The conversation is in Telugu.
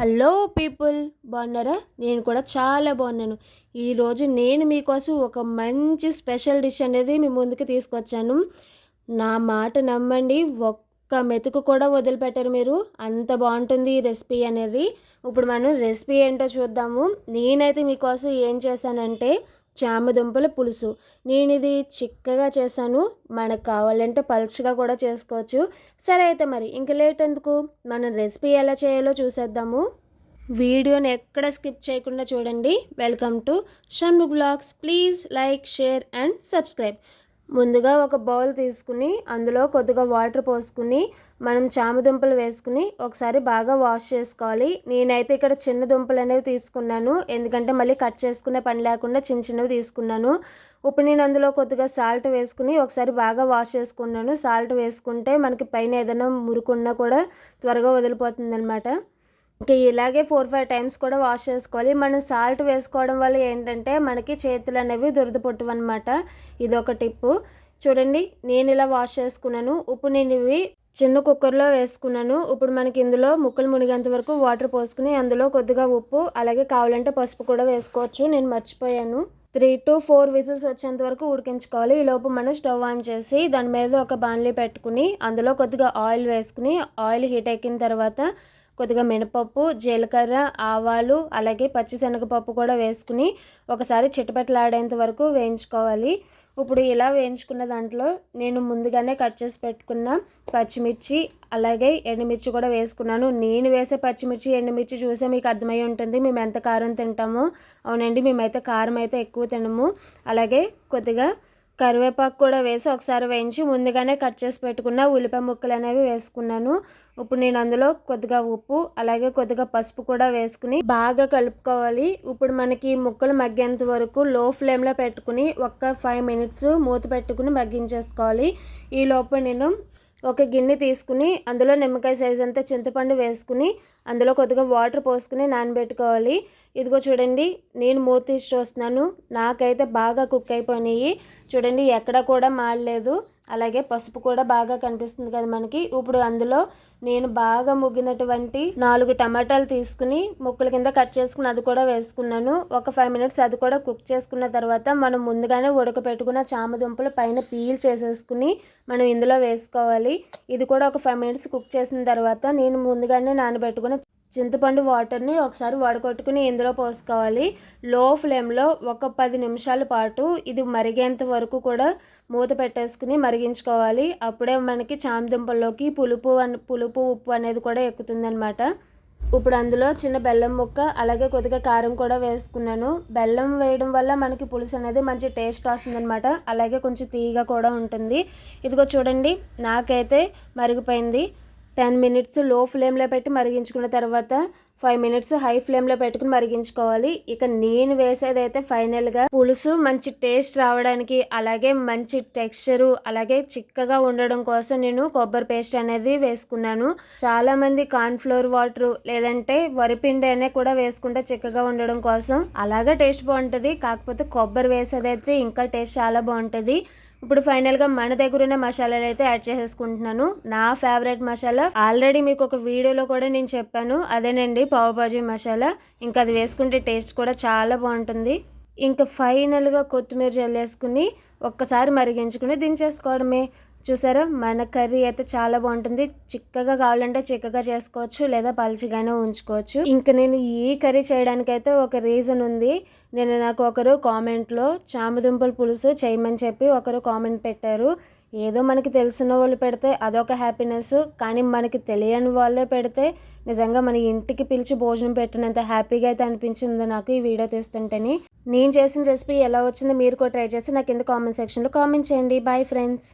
హలో పీపుల్ బాగున్నారా? నేను కూడా చాలా బాగున్నాను. ఈరోజు నేను మీకోసం ఒక మంచి స్పెషల్ డిష్ అనేది మీ ముందుకు తీసుకొచ్చాను. నా మాట నమ్మండి. ఒక్క మెతుకు కూడా వదిలిపెట్టారు మీరు. అంత బాగుంటుంది ఈ రెసిపీ అనేది. ఇప్పుడు మనం రెసిపీ ఏంటో చూద్దాము. నేనైతే మీకోసం ఏం చేశానంటే చామదుంపల పులుసు. నేను ఇది చిక్కగా చేశాను. మనకు కావాలంటే పల్చగా కూడా చేసుకోవచ్చు. సరే అయితే మరి ఇంక లేట్ ఎందుకు? మనం రెసిపీ ఎలా చేయాలో చూసేద్దాము. వీడియోని ఎక్కడ స్కిప్ చేయకుండా చూడండి. Welcome to Shanmu blogs. Please like share and subscribe. ముందుగా ఒక బౌల్ తీసుకుని అందులో కొద్దిగా వాటర్ పోసుకుని మనం చామ దుంపలు వేసుకుని ఒకసారి బాగా వాష్ చేసుకోవాలి. నేనైతే ఇక్కడ చిన్న దుంపలు అనేవి తీసుకున్నాను. ఎందుకంటే మళ్ళీ కట్ చేసుకునే పని లేకుండా చిన్న చిన్నవి తీసుకున్నాను. ఇప్పుడు నేను అందులో కొద్దిగా సాల్ట్ వేసుకుని ఒకసారి బాగా వాష్ చేసుకున్నాను. సాల్ట్ వేసుకుంటే మనకి పైన ఏదైనా మురుకున్నా కూడా త్వరగా వదిలిపోతుంది అనమాట ఇంకా ఇలాగే ఫోర్ ఫైవ్ టైమ్స్ కూడా వాష్ చేసుకోవాలి. మనం సాల్ట్ వేసుకోవడం వల్ల ఏంటంటే మనకి చేతులు అనేవి దురద అనమాట ఇది ఒక టిప్పు చూడండి నేను ఇలా వాష్ చేసుకున్నాను. ఉప్పు నేను ఇవి చిన్న కుక్కర్లో వేసుకున్నాను. ఇప్పుడు మనకి ఇందులో ముక్కలు మునిగేంత వరకు వాటర్ పోసుకుని అందులో కొద్దిగా ఉప్పు అలాగే కావాలంటే పసుపు కూడా వేసుకోవచ్చు. నేను మర్చిపోయాను. త్రీ టు ఫోర్ విజిల్స్ వచ్చేంత వరకు ఉడికించుకోవాలి. ఈ లోపు మనం స్టవ్ ఆన్ చేసి దాని మీద ఒక బాన్లీ పెట్టుకుని అందులో కొద్దిగా ఆయిల్ వేసుకుని ఆయిల్ హీట్ ఎక్కిన తర్వాత కొద్దిగా మినపప్పు జీలకర్ర ఆవాలు అలాగే పచ్చిశనగపప్పు కూడా వేసుకుని ఒకసారి చిటపెట్టలాడేంత వరకు వేయించుకోవాలి. ఇప్పుడు ఇలా వేయించుకున్న దాంట్లో నేను ముందుగానే కట్ చేసి పెట్టుకున్న పచ్చిమిర్చి అలాగే ఎండుమిర్చి కూడా వేసుకున్నాను. నేను వేసే పచ్చిమిర్చి ఎండుమిర్చి చూసే మీకు అర్థమై ఉంటుంది. మేము ఎంత కారం తింటామో. అవునండి మేమైతే కారం అయితే ఎక్కువ తినము. అలాగే కొద్దిగా కరివేపాకు కూడా వేసి ఒకసారి వేయించి ముందుగానే కట్ చేసి పెట్టుకున్న ఉల్లిపాయ ముక్కలు అనేవి వేసుకున్నాను. ఇప్పుడు నేను అందులో కొద్దిగా ఉప్పు అలాగే కొద్దిగా పసుపు కూడా వేసుకుని బాగా కలుపుకోవాలి. ఇప్పుడు మనకి ముక్కలు మగ్గేంత వరకు లో ఫ్లేమ్లో పెట్టుకుని ఒక్క ఫైవ్ మినిట్స్ మూత పెట్టుకుని మగ్గించేసుకోవాలి. ఈ లోపు నేను ఒక గిన్నె తీసుకుని అందులో నిమ్మకాయ సైజ్ అంతా చింతపండు వేసుకుని అందులో కొద్దిగా వాటర్ పోసుకుని నానబెట్టుకోవాలి. ఇదిగో చూడండి నేను మూత తీసి చూస్తున్నాను. నాకైతే బాగా కుక్ అయిపోయినాయి. చూడండి ఎక్కడ కూడా మాడలేదు. అలాగే పసుపు కూడా బాగా కనిపిస్తుంది కదా మనకి. ఇప్పుడు అందులో నేను బాగా ముగ్గినటువంటి నాలుగు టమాటాలు తీసుకుని ముక్కల కింద కట్ చేసుకుని అది కూడా వేసుకున్నాను. ఒక ఫైవ్ మినిట్స్ అది కూడా కుక్ చేసుకున్న తర్వాత మనం ముందుగానే ఉడకపెట్టుకున్న చామదుంపలు పైన పీల్ చేసేసుకుని మనం ఇందులో వేసుకోవాలి. ఇది కూడా ఒక ఫైవ్ మినిట్స్ కుక్ చేసిన తర్వాత నేను ముందుగానే నానబెట్టుకున్న చింతపండు వాటర్ని ఒకసారి వడగొట్టుకుని ఇందులో పోసుకోవాలి. లో ఫ్లేమ్లో ఒక పది నిమిషాల పాటు ఇది మరిగేంత వరకు కూడా మూత పెట్టేసుకుని మరిగించుకోవాలి. అప్పుడే మనకి చామదుంపల్లోకి పులుపు పులుపు ఉప్పు అనేది కూడా ఎక్కుతుందనమాట ఇప్పుడు అందులో చిన్న బెల్లం ముక్క అలాగే కొద్దిగా కారం కూడా వేసుకున్నాను. బెల్లం వేయడం వల్ల మనకి పులుసు అనేది మంచి టేస్ట్ వస్తుందనమాట అలాగే కొంచెం తీయగా కూడా ఉంటుంది. ఇదిగో చూడండి నాకైతే మరిగిపోయింది. టెన్ మినిట్స్లో ఫ్లేమ్లో పెట్టి మరిగించుకున్న తర్వాత ఫైవ్ మినిట్స్ హై ఫ్లేమ్లో పెట్టుకుని మరిగించుకోవాలి. ఇక నేను వేసేది అయితే ఫైనల్గా పులుసు మంచి టేస్ట్ రావడానికి అలాగే మంచి టెక్స్చరు అలాగే చిక్కగా ఉండడం కోసం నేను కొబ్బరి పేస్ట్ అనేది వేసుకున్నాను. చాలా మంది కార్న్ఫ్లోర్ వాటర్ లేదంటే వరిపిండి అనే కూడా వేసుకుంటే చిక్కగా ఉండడం కోసం. అలాగే టేస్ట్ బాగుంటుంది. కాకపోతే కొబ్బరి వేసేదైతే ఇంకా టేస్ట్ చాలా బాగుంటుంది. ఇప్పుడు ఫైనల్గా మన దగ్గర ఉన్న మసాలాలు అయితే యాడ్ చేసేసుకుంటున్నాను. నా ఫేవరెట్ మసాలా. ఆల్రెడీ మీకు ఒక వీడియోలో కూడా నేను చెప్పాను. అదేనండి పావుబాజీ మసాలా. ఇంకా అది వేసుకుంటే టేస్ట్ కూడా చాలా బాగుంటుంది. ఇంకా ఫైనల్గా కొత్తిమీర జల్లేసుకుని ఒక్కసారి మరిగించుకుని దించేసుకోవడమే. చూసారా? మన కర్రీ అయితే చాలా బాగుంటుంది. చిక్కగా కావాలంటే చిక్కగా చేసుకోవచ్చు లేదా పలుచగానే ఉంచుకోవచ్చు. ఇంకా నేను ఈ కర్రీ చేయడానికి అయితే ఒక రీజన్ ఉంది. నేను నాకు ఒకరు కామెంట్లో చామదుంపల పులుసు చేయమని చెప్పి ఒకరు కామెంట్ పెట్టారు. ఏదో మనకి తెలిసిన వాళ్ళు పెడితే అదొక హ్యాపీనెస్ కానీ మనకి తెలియని వాళ్ళే పెడితే నిజంగా మన ఇంటికి పిలిచి భోజనం పెట్టినంత హ్యాపీగా అయితే అనిపించింది నాకు ఈ వీడియో తీస్తుంటేనే. నేను చేసిన రెసిపీ ఎలా వచ్చిందో మీరు కూడా ట్రై చేసి నాకు కింద కామెంట్ సెక్షన్లో కామెంట్ చేయండి. Bye friends